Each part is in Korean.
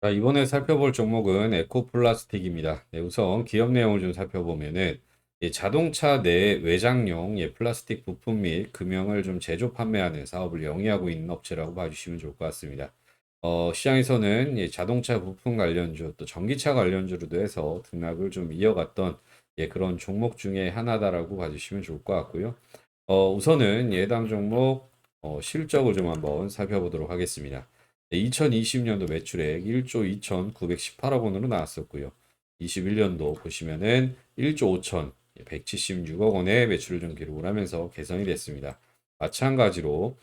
자, 이번에 살펴볼 종목은 에코플라스틱입니다. 네, 우선 기업 내용을 좀 살펴보면은 이 자동차 내 외장용 예, 플라스틱 부품 및 금형을 좀 제조 판매하는 사업을 영위하고 있는 업체라고 봐주시면 좋을 것 같습니다. 어, 시장에서는 예, 자동차 부품 관련주 또 전기차 관련주로도 해서 등락을 좀 이어갔던 예, 그런 종목 중에 하나다라고 봐주시면 좋을 것 같고요. 어, 우선은 예당 종목 어, 실적을 좀 한번 살펴보도록 하겠습니다. 2020년도 매출액 1조 2,918억 원으로 나왔었고요. 21년도 보시면은 1조 5천 176억 원의 매출을 좀 기록을 하면서 개선이 됐습니다. 마찬가지로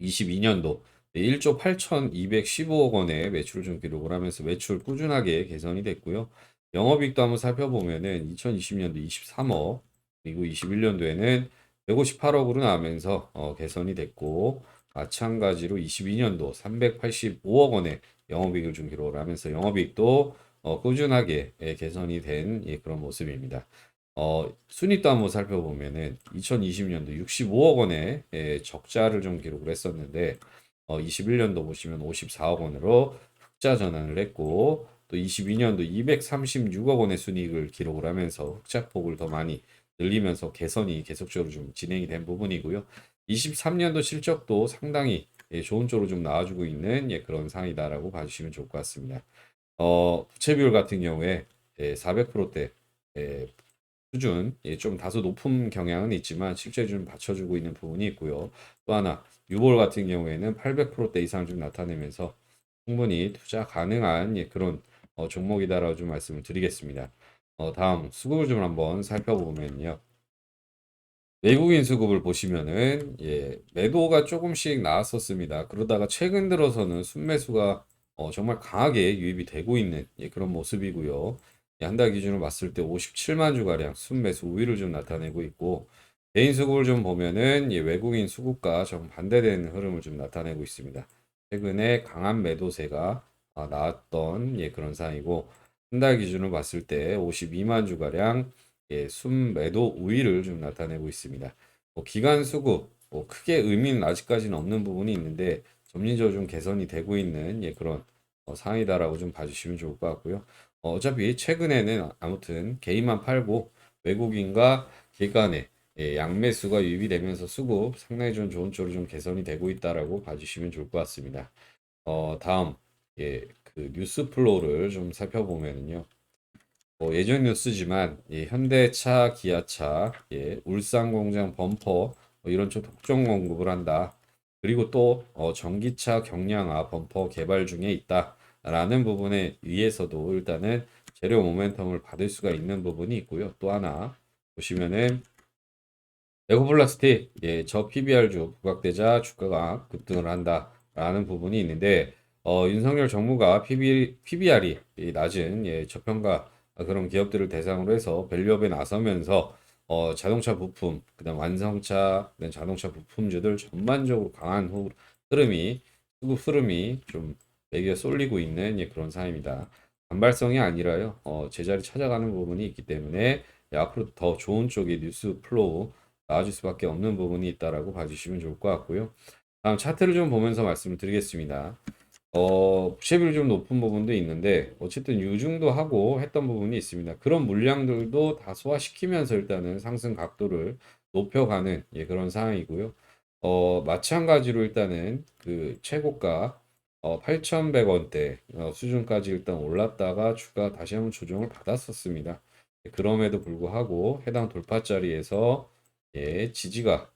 22년도 1조 8,215억 원의 매출을 좀 기록을 하면서 매출 꾸준하게 개선이 됐고요. 영업이익도 한번 살펴보면은 2020년도 23억 그리고 21년도에는 158억으로 나오면서 어, 개선이 됐고 마찬가지로 22년도 385억 원의 영업이익을 좀 기록을 하면서 영업이익도 어, 꾸준하게 예, 개선이 된 예, 그런 모습입니다. 어, 순이익도 한번 살펴보면은 2020년도 65억 원의 예, 적자를 좀 기록을 했었는데 어, 21년도 보시면 54억 원으로 흑자 전환을 했고 또 22년도 236억 원의 순이익을 기록을 하면서 흑자폭을 더 많이 늘리면서 개선이 계속적으로 좀 진행이 된 부분이고요. 23년도 실적도 상당히 예, 좋은 쪽으로 좀 나와주고 있는 예, 그런 상이다라고 봐주시면 좋을 것 같습니다. 어, 부채 비율 같은 경우에 예, 400%대 예, 수준 예, 좀 다소 높은 경향은 있지만 실제 좀 받쳐주고 있는 부분이 있고요. 또 하나 유볼 같은 경우에는 800%대 이상 좀 나타내면서 충분히 투자 가능한 예, 그런 어, 종목이다라고 좀 말씀을 드리겠습니다. 어, 다음 수급을 좀 한번 살펴보면요. 외국인 수급을 보시면은 예, 매도가 조금씩 나왔었습니다. 그러다가 최근 들어서는 순매수가 어, 정말 강하게 유입이 되고 있는 예, 그런 모습이고요. 한달 기준으로 봤을 때 57만 주가량 순매수 우위를 좀 나타내고 있고 개인 수급을 좀 보면은 예, 외국인 수급과 정 반대되는 흐름을 좀 나타내고 있습니다. 최근에 강한 매도세가 아, 나왔던 예, 그런 상이고 한 달 기준으로 봤을 때 52만 주가량 예, 순매도 우위를 좀 나타내고 있습니다. 뭐 기간 수급 뭐 크게 의미는 아직까지는 없는 부분이 있는데 점진적으로 좀 개선이 되고 있는 예, 그런 어, 상이다라고 좀 봐주시면 좋을 것 같고요. 어, 어차피 최근에는 아무튼 개인만 팔고 외국인과 기관의 예, 양매수가 유입이 되면서 수급 상당히 좀 좋은 쪽으로 좀 개선이 되고 있다라고 봐주시면 좋을 것 같습니다. 어, 다음 예, 그 뉴스 플로우를 좀 살펴보면요. 뭐 예전 뉴스지만 예, 현대차, 기아차, 예, 울산공장 범퍼 뭐 이런 쪽 독점 공급을 한다. 그리고 또 어, 전기차 경량화 범퍼 개발 중에 있다라는 부분에 의해서도 일단은 재료 모멘텀을 받을 수가 있는 부분이 있고요. 또 하나 보시면은 에코플라스틱 예, 저 PBR주 부각되자 주가가 급등을 한다라는 부분이 있는데 어, 윤석열 정부가 PB, PBR이 낮은 예, 저평가 그런 기업들을 대상으로 해서 밸류업에 나서면서 어, 자동차 부품, 그다음 완성차, 그다음 자동차 부품주들 전반적으로 강한 후- 흐름이 수급 흐름이 좀 매겨 쏠리고 있는 예, 그런 상황입니다. 반발성이 아니라요. 어, 제자리 찾아가는 부분이 있기 때문에 예, 앞으로 더 좋은 쪽의 뉴스 플로우 나아질 수밖에 없는 부분이 있다라고 봐주시면 좋을 것 같고요. 다음 차트를 좀 보면서 말씀을 드리겠습니다. 어, 부채비율 좀 높은 부분도 있는데 어쨌든 유증도 하고 했던 부분이 있습니다. 그런 물량들도 다 소화시키면서 일단은 상승 각도를 높여가는 예, 그런 상황이고요. 어, 마찬가지로 일단은 그 최고가 어, 8,100원대 어, 수준까지 일단 올랐다가 주가 다시 한번 조정을 받았었습니다. 예, 그럼에도 불구하고 해당 돌파 자리에서 예, 지지가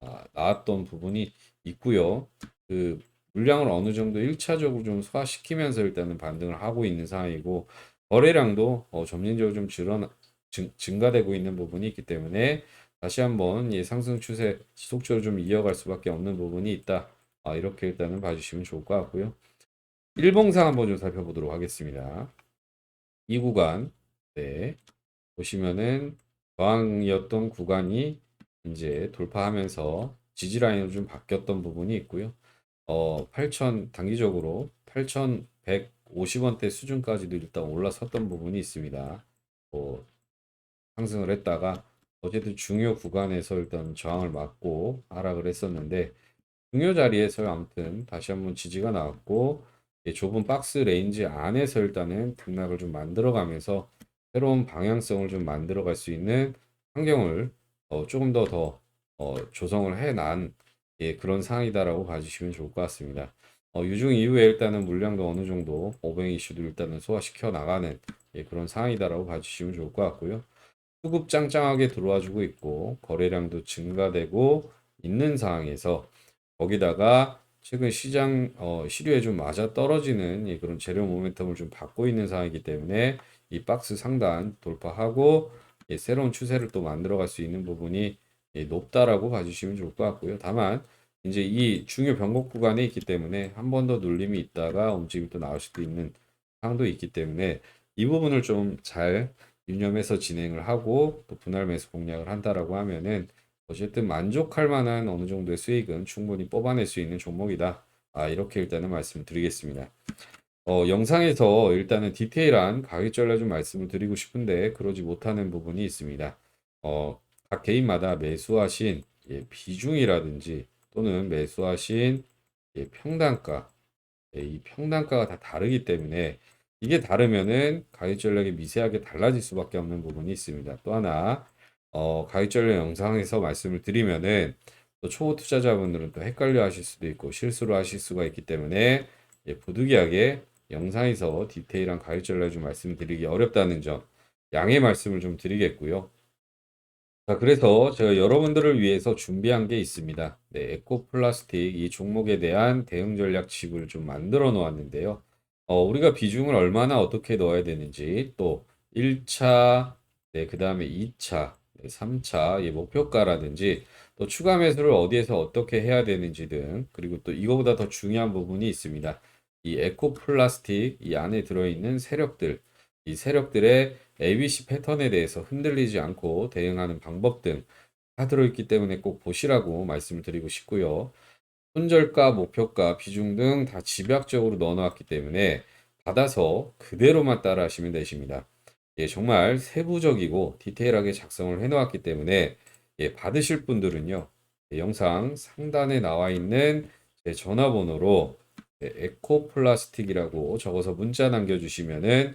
아, 나왔던 부분이 있고요. 그 물량을 어느 정도 1차적으로 좀 소화시키면서 일단은 반등을 하고 있는 상황이고 거래량도 어, 점진적으로 좀 줄어 증, 증가되고 있는 부분이 있기 때문에 다시 한번 이 상승 추세 지속적으로 좀 이어갈 수밖에 없는 부분이 있다. 아, 이렇게 일단은 봐주시면 좋을 것 같고요. 일봉상 한번 좀 살펴보도록 하겠습니다. 이 구간, 네, 보시면은 저항이었던 구간이 이제 돌파하면서 지지 라인으로 좀 바뀌었던 부분이 있고요. 어, 8,000 단기적으로 8,150원대 수준까지도 일단 올라섰던 부분이 있습니다. 뭐 상승을 했다가 어쨌든 중요 구간에서 일단 저항을 맞고 하락을 했었는데 중요 자리에서 아무튼 다시 한번 지지가 나왔고 예, 좁은 박스 레인지 안에서 일단은 등락을 좀 만들어가면서 새로운 방향성을 좀 만들어갈 수 있는 환경을 어, 조금 더더 어, 조성을 해난 예, 그런 상황이다라고 봐주시면 좋을 것 같습니다. 어, 유중 이후에 일단은 물량도 어느 정도 오뱅 이슈도 일단은 소화시켜 나가는 예, 그런 상황이다라고 봐주시면 좋을 것 같고요. 수급 짱짱하게 들어와 주고 있고 거래량도 증가되고 있는 상황에서 거기다가 최근 시장 어, 시류에 좀 맞아 떨어지는 예, 그런 재료 모멘텀을 좀 받고 있는 상황이기 때문에 이 박스 상단 돌파하고 예, 새로운 추세를 또 만들어갈 수 있는 부분이 예, 높다라고 봐주시면 좋을 것 같고요. 다만 이제 이 중요 변곡 구간에 있기 때문에 한 번 더 눌림이 있다가 움직임이 또 나올 수도 있는 상황도 있기 때문에 이 부분을 좀 잘 유념해서 진행을 하고 또 분할 매수 공략을 한다라고 하면은 어쨌든 만족할 만한 어느 정도의 수익은 충분히 뽑아낼 수 있는 종목이다. 아, 이렇게 일단은 말씀드리겠습니다. 어, 영상에서 일단은 디테일한 가격 전략 좀 말씀을 드리고 싶은데 그러지 못하는 부분이 있습니다. 어, 각 개인마다 매수하신 예, 비중이라든지 또는 매수하신 예, 평단가, 예, 이 평단가가 다 다르기 때문에 이게 다르면은 가격 전략이 미세하게 달라질 수밖에 없는 부분이 있습니다. 또 하나 어, 가격 전략 영상에서 말씀을 드리면은 또 초보 투자자분들은 또 헷갈려 하실 수도 있고 실수를 하실 수가 있기 때문에 예, 부득이하게 영상에서 디테일한 가격 전략을 좀 말씀드리기 어렵다는 점 양해 말씀을 좀 드리겠고요. 자, 그래서 제가 여러분들을 위해서 준비한 게 있습니다. 네, 에코 플라스틱 이 종목에 대한 대응 전략 칩을 좀 만들어 놓았는데요. 어, 우리가 비중을 얼마나 어떻게 넣어야 되는지 또 1차, 네, 그 다음에 2차, 네, 3차, 예, 목표가라든지 또 추가 매수를 어디에서 어떻게 해야 되는지 등 그리고 또 이거보다 더 중요한 부분이 있습니다. 이 에코 플라스틱 이 안에 들어있는 세력들, 이 세력들의 ABC 패턴에 대해서 흔들리지 않고 대응하는 방법 등 다 들어있기 때문에 꼭 보시라고 말씀을 드리고 싶고요. 손절가, 목표가, 비중 등 다 집약적으로 넣어놨기 때문에 받아서 그대로만 따라 하시면 되십니다. 예, 정말 세부적이고 디테일하게 작성을 해놓았기 때문에 예, 받으실 분들은요, 예, 영상 상단에 나와 있는 제 전화번호로 예, 에코플라스틱이라고 적어서 문자 남겨주시면은